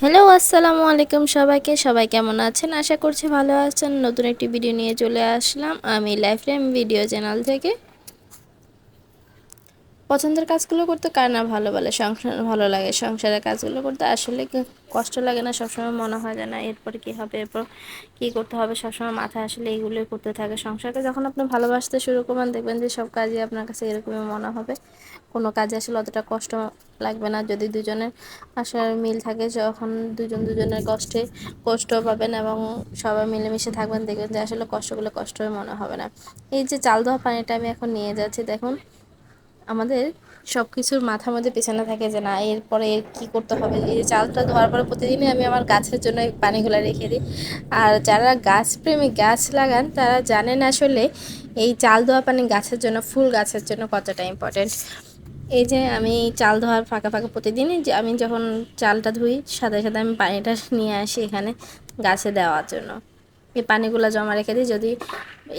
Hello, আসসালামু আলাইকুম সবাইকে। সবাই কেমন আছেন? আশা করছি ভালো আছেন। নতুন একটি ভিডিও নিয়ে চলে আসলাম। আমি লাইফ টাইম ভিডিও চ্যানেল থেকে। পছন্দের কাজগুলো করতে কার না ভালো বলে? সংসার ভালো লাগে, সংসারের কাজগুলো করতে আসলে কষ্ট লাগে না? সবসময় মনে হয় যে না, এরপর কী হবে? এরপর কী করতে হবে? সবসময় মাথায় আসলে এইগুলোই করতে থাকে। সংসারকে যখন আপনি ভালোবাসতে শুরু করবেন, দেখবেন যে সব কাজই আপনার কাছে এরকমই মনে হবে। কোনো কাজে আসলে অতটা কষ্ট লাগবে না। যদি দুজনের আসার মিল থাকে, যখন দুজন দুজনের কষ্টে কষ্ট পাবেন এবং সবাই মিলেমিশে থাকবেন, দেখবেন যে আসলে কষ্টগুলো কষ্ট মনে হবে না। এই যে চাল দেওয়া পানিটা আমি এখন নিয়ে যাচ্ছি, দেখুন। আমাদের সব কিছুর মাথার মধ্যে পেছানো থাকে যে না, এরপরে কী করতে হবে? এই চালটা ধোয়ার পরে প্রতিদিনই আমি আমার গাছের জন্য পানিগুলো রেখে দিই। আর যারা গাছপ্রেমী গাছ লাগান, তারা জানেন আসলে এই চাল ধোয়া পানি গাছের জন্য, ফুল গাছের জন্য কতটা ইম্পর্টেন্ট এই যে আমি চাল ধোয়ার ফাঁকা ফাঁকা প্রতিদিনই যে আমি যখন চালটা ধুই, সাথে সাথে আমি পানিটা নিয়ে আসি এখানে গাছে দেওয়ার জন্য। এই পানিগুলো জমা রেখে দিই যদি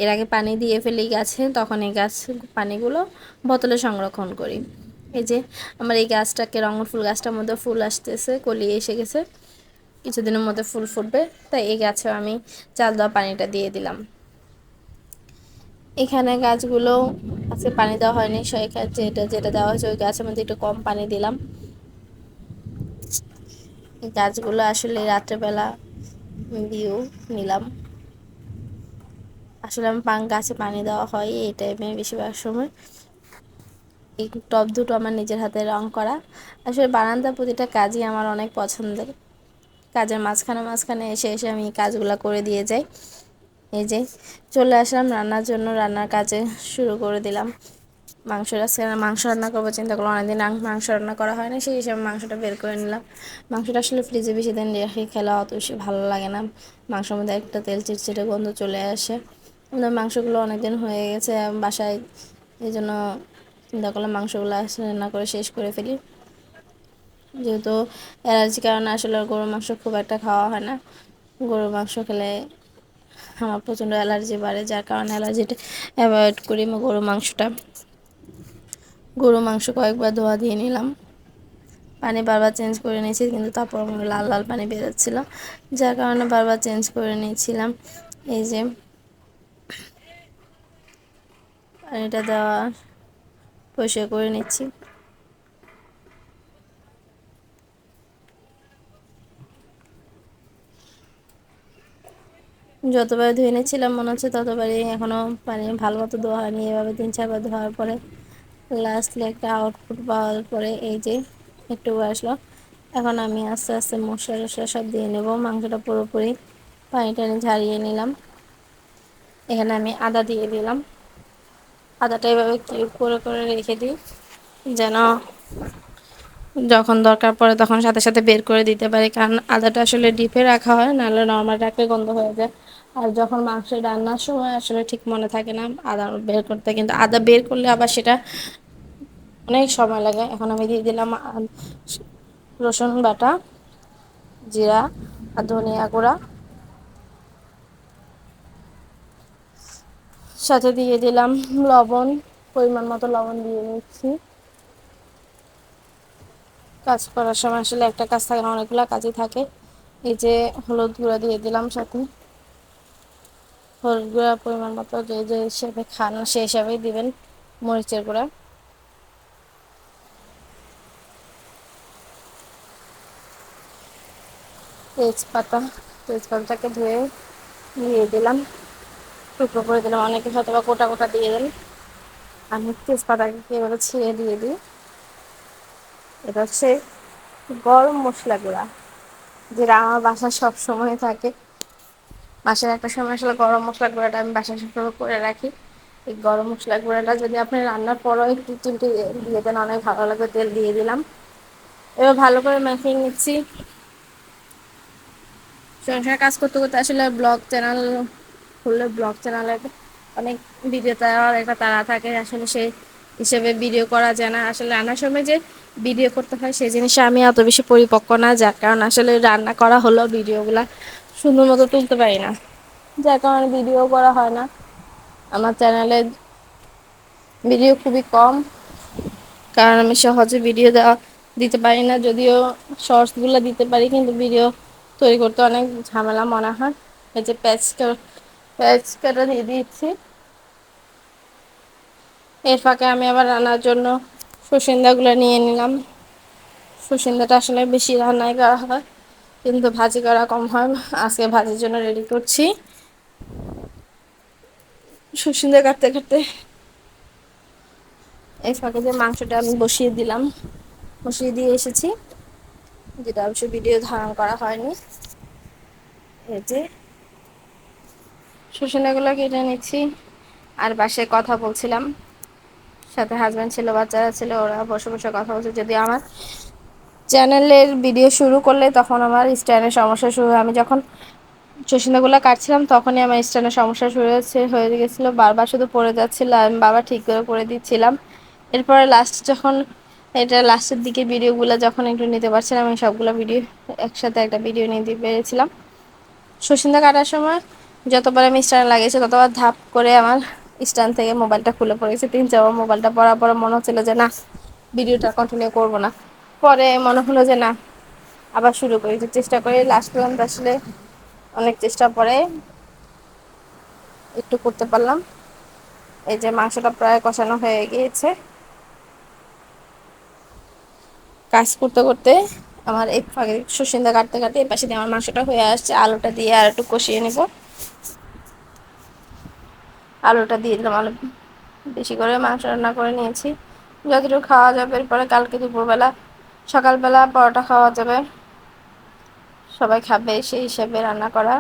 এর আগে পানি দিয়ে ফেলি গাছে, তখন এই গাছ পানিগুলো বোতলে সংরক্ষণ করি। এই যে আমার এই গাছটাকে রঙ ফুল গাছটার মধ্যে ফুল আসতেছে কলিয়ে এসে গেছে, কিছুদিনের মধ্যে ফুল ফুটবে, তাই এই গাছেও আমি চাল দেওয়া পানিটা দিয়ে দিলাম। এখানে গাছগুলো আজকে পানি দেওয়া হয়নি সেখানে যেটা যেটা দেওয়া হয়েছে ওই গাছের মধ্যে একটু কম পানি দিলাম। গাছগুলো আসলে রাত্রেবেলা ভিউ নিলাম। আসলে আমি পান গাছে পানি দেওয়া হয়, এই টাইমে বেশিরভাগ সময়। এই টব দুটো আমার নিজের হাতে রং করা। আসলে বারান্দার প্রতিটা কাজই আমার অনেক পছন্দের। কাজের মাঝখানে মাঝখানে এসে এসে আমি কাজগুলো করে দিয়ে যাই। এই যে চলে আসলাম রান্নার জন্য, রান্নার কাজে শুরু করে দিলাম। মাংস আজকে মাংস রান্না করব, চিন্তা করলাম অনেকদিন মাংস রান্না করা হয় না, সেই হিসাবে মাংসটা বের করে নিলাম। মাংসটা আসলে ফ্রিজে বেশি দিন রেখে খেলে অত বেশি ভালো লাগে না। মাংসের মধ্যে একটা তেল চিটচিটে গন্ধ চলে আসে। মাংসগুলো অনেকদিন হয়ে গেছে, বাসায় এই জন্য চিন্তা করলাম মাংসগুলো রান্না করে শেষ করে ফেলি। যেহেতু অ্যালার্জি কারণে আসলে গরুর মাংস খুব একটা খাওয়া হয় না। গরুর মাংস খেলে আমার প্রচণ্ড অ্যালার্জি বাড়ে, যার কারণে অ্যালার্জিটা অ্যাভয়েড করি গরুর মাংসটা। গরু মাংস কয়েকবার ধোয়া দিয়ে নিলাম। পানি বারবার চেঞ্জ করে নিয়েছি, কিন্তু তারপর লাল লাল পানি বেরোচ্ছিলো যার কারণে বারবার চেঞ্জ করে নিয়েছিলাম। এই যে পানিটা দেওয়া পরিষ্কার করে নিচ্ছি। যতবার ধুয়ে নিয়েছিলাম মনে হচ্ছে ততবারই এখনও পানি ভালো মতো ধোয়া হয়নি। এভাবে তিন চারবার ধোয়ার পরে লাস্টলি একটা আউটপুট পাওয়ার পরে এই যে একটু আসলো। এখন আমি আস্তে আস্তে মশলা টশলা সব দিয়ে নেব। মাংসটা পুরোপুরি পানি টানি ঝারিয়ে নিলাম। এখানে আমি আদা দিয়ে দিলাম। আদাটা এভাবে কিউব করে করে রেখে দিই। যেন যখন দরকার পড়ে তখন সাথে সাথে বের করে দিতে পারি। কারণ আদাটা আসলে ডিপে রাখা হয়, নাহলে নর্মাল রাখলে গন্ধ হয়ে যায়। আর যখন মাংস রান্নার সময় আসলে ঠিক মনে থাকে না, আদা বের করতে। কিন্তু আদা বের করলে আবার সেটা অনেক সময় লাগে। এখন আমি দিয়ে দিলাম রসুন বাটা, জিরা আর ধনিয়া গুঁড়া। সাথে দিয়ে দিলাম লবণ, পরিমাণ মতো লবণ দিয়ে নিচ্ছি। কাজ করার সময় আসলে একটা কাজ থাকে অনেকগুলো কাজই থাকে। এই যে হলুদ গুঁড়া দিয়ে দিলাম সাথে। হলুদ গুঁড়া পরিমাণ মতো যে যে হিসেবে খান সে হিসাবেই দিবেন মরিচের গুঁড়া। তেজপাতা, তেজপাতাটাকে ধুয়ে দিয়ে দিলাম। টুকরো করে দিলাম। অনেকে হয়তো বা গোটা গোটা দিয়ে দেন। আমি তেজপাতাকে এভাবে ছিঁড়ে দিয়ে দিই। এটা হচ্ছে গরম মশলা গুঁড়া, যেটা আমার বাসায় সব সময় থাকে। বাসায় একটা সময় আসলে গরম মশলা গুঁড়াটা আমি বাসায় সবসময় করে রাখি। এই গরম মশলা গুঁড়াটা যদি আপনি রান্নার পরও একটু চিমটি দিয়ে দেন, অনেক ভালো লাগবে। তেল দিয়ে দিলাম। এবার ভালো করে মাখিয়ে নিচ্ছি। সংসার কাজ করতে করতে আসলে ব্লগ চ্যানেল খুললে ব্লগ চ্যানেলে অনেক ভিডিও দেওয়ার একটা তারা থাকে। আসলে সেই হিসেবে ভিডিও করা যায় না। আসলে রান্নার সময় যে ভিডিও করতে হয় সেই জিনিসে আমি অত বেশি পরিপক্ক না। যার কারণ আসলে রান্না করা হলো ভিডিওগুলো সুন্দর মতো তুলতে পারি না। যার কারণে ভিডিও করা হয় না। আমার চ্যানেলে ভিডিও খুবই কম। কারণ আমি সহজে ভিডিও দেওয়া দিতে পারি না। যদিও শর্টসগুলো দিতে পারি, কিন্তু ভিডিও তৈরি করতে অনেক ঝামেলা মনে হয়। এই যে প্যাচটা প্যাচকাটা দিয়ে দিচ্ছি এর ফাঁকে আমি আবার রান্নার জন্য সুসিন্দাগুলো নিয়ে নিলাম। সুসিন্দাটা আসলে বেশি রান্নায় করা হয়, কিন্তু ভাজি করা কম হয়। আজকে ভাজির জন্য রেডি করছি। সুসিন্দা কাটতে কাটতে এই ফাঁকে যে মাংসটা আমি বসিয়ে দিলাম, বসিয়ে দিয়ে এসেছি। যেটা অবশ্য ভিডিও ধারণ করা হয়নি। এই যে সুসিন্দাগুলো কেটে নিচ্ছি। আর বাসে কথা বলছিলাম। সাথে হাজব্যান্ড ছিল, বাচ্চারা ছিল, ওরা বসে বসে কথা বলছে। যদি আমার চ্যানেলের ভিডিও শুরু করলে তখন আমার স্ট্যান্ডের সমস্যা শুরু আমি যখন চসিন্দাগুলো কাটছিলাম, তখনই আমার স্ট্যান্ডের সমস্যা শুরু হয়েছে, হয়ে গেছিল। বারবার শুধু পড়ে যাচ্ছিল, আমি বাবা ঠিক করে করে দিচ্ছিলাম। এরপরে লাস্ট যখন, এটা লাস্টের দিকে ভিডিওগুলো যখন একটু নিতে পারছিলাম, আমি সবগুলো ভিডিও একসাথে একটা ভিডিও নিতে পেরেছিলাম। সসিন্দা কাটার সময় যতবার আমি স্ট্যান্ড লাগিয়েছি, ততবার ধাপ করে আমার স্ট্যান্ড থেকে মোবাইলটা খুলে পড়েছে তিন চারবার মোবাইলটা পড়ার পর মনে হচ্ছিল যে, না, ভিডিওটা কন্টিনিউ করব না। পরে মনে হলো যে, না, আবার শুরু করি। চেষ্টা করি লাস্ট পর্যন্ত আসলে অনেক চেষ্টা পরে একটু করতে পারলাম। এই যে মাংসটা প্রায় কষানো হয়ে গিয়েছে। কাজ করতে করতে আমার এই ফাঁকে সুসিন্দা কাটতে কাটতে এই পাশে দিয়ে আমার মাংসটা হয়ে আসছে। আলুটা দিয়ে আর একটু কষিয়ে নেব। আলুটা দিয়ে দিলাম, আলু বেশি করে মাংস রান্না করে নিয়েছি। যতটুকু খাওয়া যাবে, এরপরে কালকে দুপুরবেলা, সকালবেলা পরোটা খাওয়া যাবে। সবাই খাবে সেই হিসেবে রান্না করা।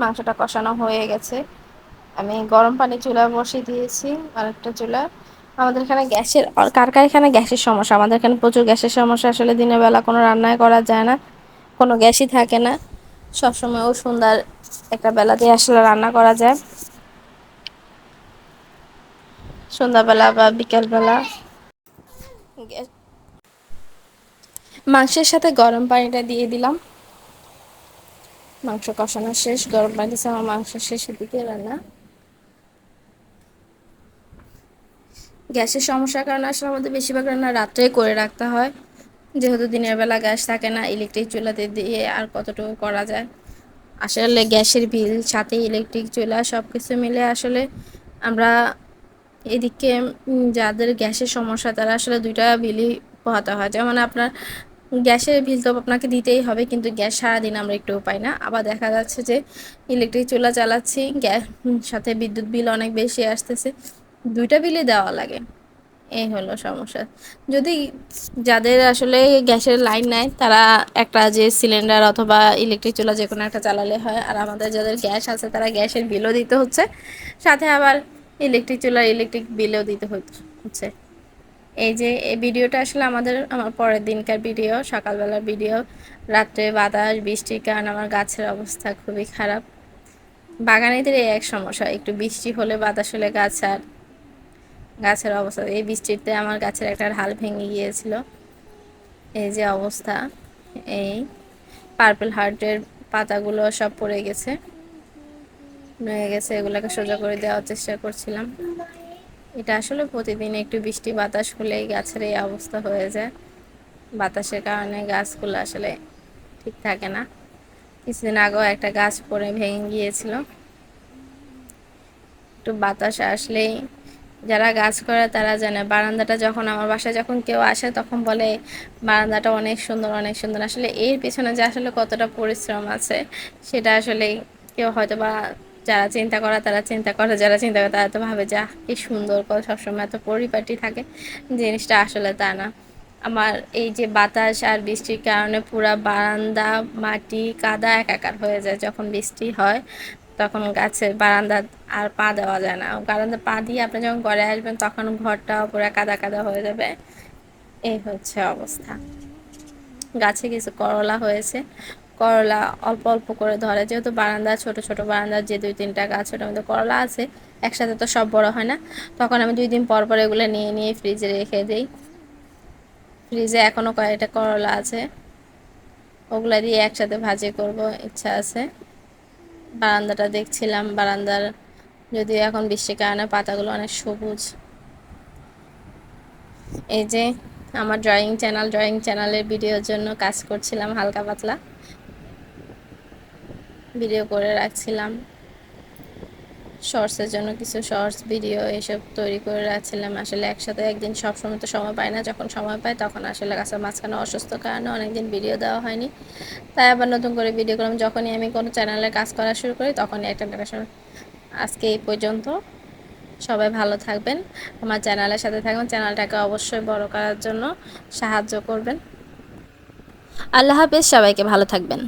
মাংসটা কষানো হয়ে গেছে। আমি গরম পানি চুলা বসিয়ে দিয়েছি আরেকটা চুলা। আমাদের এখানে গ্যাসের কার কার এখানে গ্যাসের সমস্যা? আমাদের এখানে প্রচুর গ্যাসের সমস্যা, আসলে দিনের বেলা কোনো রান্নাই করা যায় না। কোনো গ্যাসই থাকে না। সবসময়ও সুন্দর একটা বেলাতে আসলে রান্না করা যায়। সন্ধ্যাবেলা বা বিকেলবেলা। মাংসের সাথে গরম পানিটা দিয়ে দিলাম। মাংস কষানো শেষ, গরম পানি দিচ্ছে আমার মাংস শেষের দিকে রান্না। গ্যাসের সমস্যার কারণে আসলে আমাদের বেশিরভাগ রান্না রাত্রে করে রাখতে হয়। যেহেতু দিনের বেলা গ্যাস থাকে না, ইলেকট্রিক চুলাতে দিয়ে আর কতটুকু করা যায়। আসলে গ্যাসের বিল সাথে ইলেকট্রিক চুলা সব কিছু মিলে আসলে আমরা এদিকে যাদের গ্যাসের সমস্যা তারা আসলে দুইটা বিলই পোহাতে হয়। যেমন আপনার গ্যাসের বিল তো আপনাকে দিতেই হবে, কিন্তু গ্যাস সারাদিন আমরা একটু পাই না। আবার দেখা যাচ্ছে যে ইলেকট্রিক, চুলা চালাচ্ছি, গ্যাস সাথে বিদ্যুৎ বিল অনেক বেশি আসতেছে। দুইটা বিলই দেওয়া লাগে। এই হলো সমস্যা। যদি যাদের আসলে গ্যাসের লাইন নেয় তারা একটা যে সিলিন্ডার অথবা ইলেকট্রিক চুলা যে কোনো একটা চালালে হয়। আর আমাদের যাদের গ্যাস আছে, তারা গ্যাসের বিলও দিতে হচ্ছে। সাথে আবার ইলেকট্রিক চুলার ইলেকট্রিক বিলও দিতে হচ্ছে। এই যে, এই ভিডিওটা আসলে আমাদের, আমার পরের দিনকার ভিডিও, সকালবেলার ভিডিও, রাত্রে বাতাস বৃষ্টির কারণ আমার গাছের অবস্থা খুবই খারাপ। বাগানেদের এই এক সমস্যা, একটু বৃষ্টি হলে বাতাস হলে গাছ আর গাছের অবস্থা। এই বৃষ্টিতে আমার গাছের একটা ঢাল ভেঙে গিয়েছিল। এই যে অবস্থা, এই পার্পল হার্টের পাতাগুলো সব পড়ে গেছে। নুয়ে গেছে, এগুলোকে সোজা করে দেওয়ার চেষ্টা করছিলাম। এটা আসলে প্রতিদিন একটু বৃষ্টি বাতাস হলেই গাছের এই অবস্থা হয়ে যায়। বাতাসের কারণে গাছগুলো আসলে ঠিক থাকে না। কিছুদিন আগেও একটা গাছ পড়ে ভেঙে গিয়েছিল। একটু বাতাস আসলেই যারা গাছ করে তারা জানে। বারান্দাটা যখন আমার বাসায় যখন কেউ আসে তখন বলে, বারান্দাটা অনেক সুন্দর অনেক সুন্দর। আসলে এর পিছনে যে আসলে কতটা পরিশ্রম আছে, সেটা আসলে কেউ হয়তো বা যারা চিন্তা করা তারা চিন্তা করে, যারা চিন্তা করে তারা তো ভাবে যা কি সুন্দর করে সবসময় এত পরিপাটি থাকে। জিনিসটা আসলে তা না। আমার এই যে বাতাস আর বৃষ্টির কারণে পুরা বারান্দা, মাটি, কাদা একাকার হয়ে যায় যখন বৃষ্টি হয়। তখন গাছের বারান্দা আর পা দেওয়া যায় না। বারান্দা পা দিয়ে আপনি যখন ঘরে আসবেন, তখন ঘরটাও পুরো কাদা কাদা হয়ে যাবে। এই হচ্ছে অবস্থা। গাছে কিছু করলা হয়েছে। করলা অল্প অল্প করে ধরে। যেহেতু বারান্দা, ছোট ছোট বারান্দার যে দুই তিনটা গাছ ওটার মধ্যে করলা আছে, একসাথে তো সব বড় হয় না। তখন আমি দুই দিন পর পর এগুলো নিয়ে নিয়ে ফ্রিজে রেখে দিই। ফ্রিজে এখনও কয়েকটা করলা আছে। ওগুলা দিয়ে একসাথে ভাজি করব, ইচ্ছা আছে। বারান্দাটা দেখছিলাম। বারান্দার যদিও এখন বৃষ্টির কারণে পাতাগুলো অনেক সবুজ। এই যে আমার ড্রয়িং চ্যানেল ড্রয়িং চ্যানেলের ভিডিওর জন্য কাজ করছিলাম হালকা পাতলা। ভিডিও করে রাখছিলাম। শর্টসের জন্য কিছু শর্টস ভিডিও এসব তৈরি করে রাখছিলাম। আসলে একসাথে একদিন সব সময় তো সময় পাই না। যখন সময় পাই তখন আসলে গাছের মাঝখানে অসুস্থ কারণে অনেকদিন ভিডিও দেওয়া হয়নি। তাই আবার নতুন করে ভিডিও করলাম। যখনই আমি কোনো চ্যানেলে কাজ করা শুরু করি তখনই একটা একটা আজকে এই পর্যন্ত। সবাই ভালো থাকবেন। আমার চ্যানেলের সাথে থাকবেন। চ্যানেলটাকে অবশ্যই বড় করার জন্য সাহায্য করবেন। আল্লাহ হাফেজ। সবাইকে ভালো থাকবেন।